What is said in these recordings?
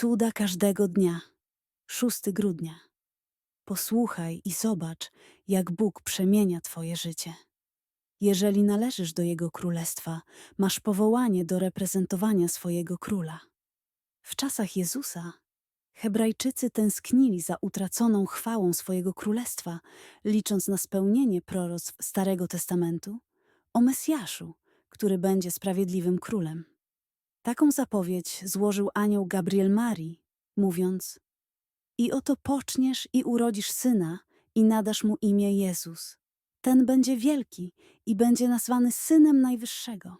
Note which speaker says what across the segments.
Speaker 1: Cuda każdego dnia. 6 grudnia. Posłuchaj i zobacz, jak Bóg przemienia Twoje życie. Jeżeli należysz do Jego królestwa, masz powołanie do reprezentowania swojego króla. W czasach Jezusa Hebrajczycy tęsknili za utraconą chwałą swojego królestwa, licząc na spełnienie proroctw Starego Testamentu o Mesjaszu, który będzie sprawiedliwym królem. Taką zapowiedź złożył anioł Gabriel Marii, mówiąc: I oto poczniesz i urodzisz syna, i nadasz mu imię Jezus. Ten będzie wielki i będzie nazwany synem Najwyższego.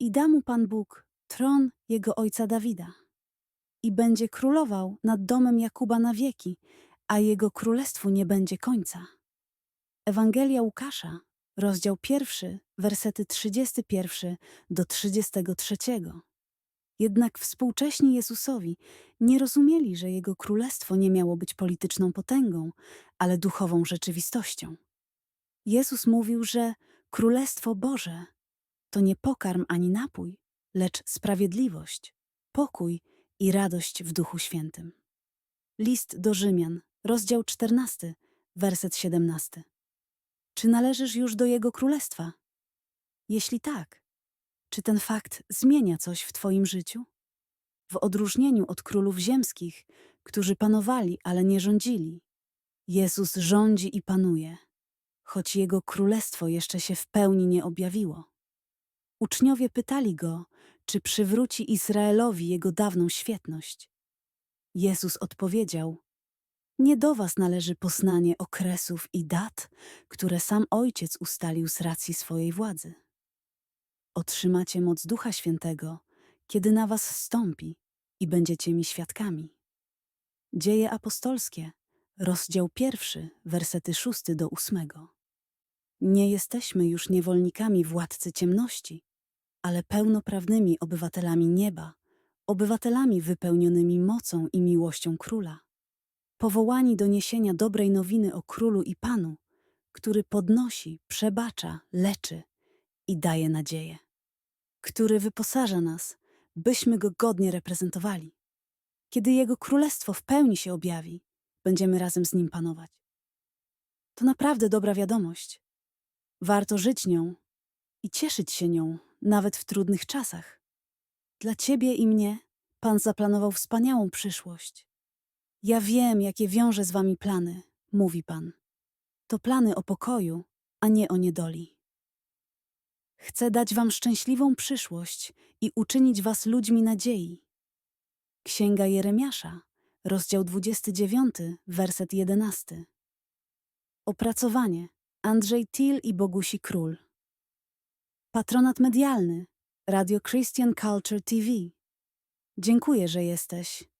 Speaker 1: I da mu Pan Bóg tron jego ojca Dawida. I będzie królował nad domem Jakuba na wieki, a jego królestwu nie będzie końca. Ewangelia Łukasza, rozdział pierwszy, wersety 31 do 33. Jednak współcześni Jezusowi nie rozumieli, że jego królestwo nie miało być polityczną potęgą, ale duchową rzeczywistością. Jezus mówił, że Królestwo Boże to nie pokarm ani napój, lecz sprawiedliwość, pokój i radość w Duchu Świętym. List do Rzymian, rozdział 14, werset 17. Czy należysz już do Jego Królestwa? Jeśli tak, czy ten fakt zmienia coś w Twoim życiu? W odróżnieniu od królów ziemskich, którzy panowali, ale nie rządzili, Jezus rządzi i panuje, choć Jego Królestwo jeszcze się w pełni nie objawiło. Uczniowie pytali Go, czy przywróci Izraelowi Jego dawną świetność. Jezus odpowiedział, nie do was należy poznanie okresów i dat, które sam Ojciec ustalił z racji swojej władzy. Otrzymacie moc Ducha Świętego, kiedy na was stąpi i będziecie mi świadkami. Dzieje apostolskie, rozdział pierwszy, wersety szósty do ósmego. Nie jesteśmy już niewolnikami władcy ciemności, ale pełnoprawnymi obywatelami nieba, obywatelami wypełnionymi mocą i miłością króla, powołani do niesienia dobrej nowiny o królu i panu, który podnosi, przebacza, leczy i daje nadzieję, który wyposaża nas, byśmy go godnie reprezentowali. Kiedy jego królestwo w pełni się objawi, będziemy razem z nim panować. To naprawdę dobra wiadomość. Warto żyć nią i cieszyć się nią, nawet w trudnych czasach. Dla ciebie i mnie Pan zaplanował wspaniałą przyszłość. Ja wiem, jakie wiąże z wami plany, mówi Pan. To plany o pokoju, a nie o niedoli. Chcę dać wam szczęśliwą przyszłość i uczynić was ludźmi nadziei. Księga Jeremiasza, rozdział 29, werset 11. Opracowanie Andrzej Till i Bogusi Król. Patronat medialny Radio Christian Culture TV. Dziękuję, że jesteś.